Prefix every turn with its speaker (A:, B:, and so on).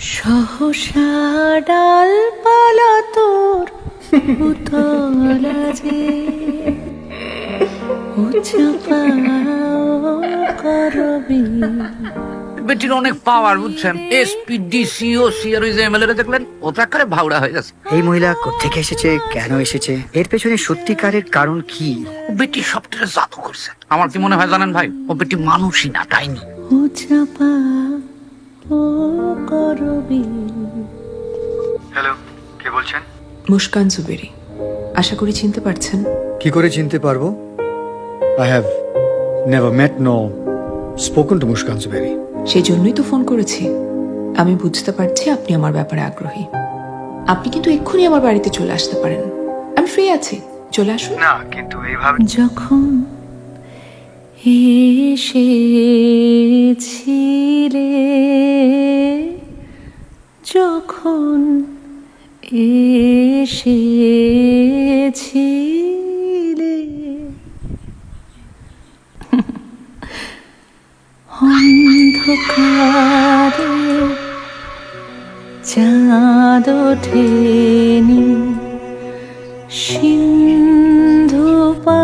A: সহসা ডালপালা তোর উতলা যে করবি।
B: বেটির অনেক পাওয়ার বুঝছেন? এসপি ডিসি ও সিআর ওই যে এমএলএ দেখলেন ও তো একেবারে ভাউড়া হয়ে গেছে
C: এই মহিলা কোথেকে এসেছে কেন এসেছে? এর পেছনে সত্যিকারের কারণ কি?
B: ও বেটি সবটা জাদু করছে। আমার কি মনে হয় জানেন ভাই? ও বেটি মানুষই না ডাইনি
A: উচ্চাপা ও করবি
C: হ্যালো কে বলছেন?
D: মুস্কান জুবেরি আশা করি চিনতে পারছেন।
E: কি করে চিনতে পারব? I have never met no spoken to Muskan Zuberi
D: সেই জন্যই তো ফোন করেছি। আমি বুঝতে পারছি আপনি আমার ব্যাপারে আগ্রহী। আপনি কিন্তু এক্ষুনি আমার বাড়িতে চলে আসতে পারেন। আমি ফ্রি আছি। চলে আসুন।
C: না কিন্তু এইভাবে
A: যখন এসেছিলে যখন এসেছিলে? অন্ধকারে চাঁদ ওঠেনি সিন্ধু পা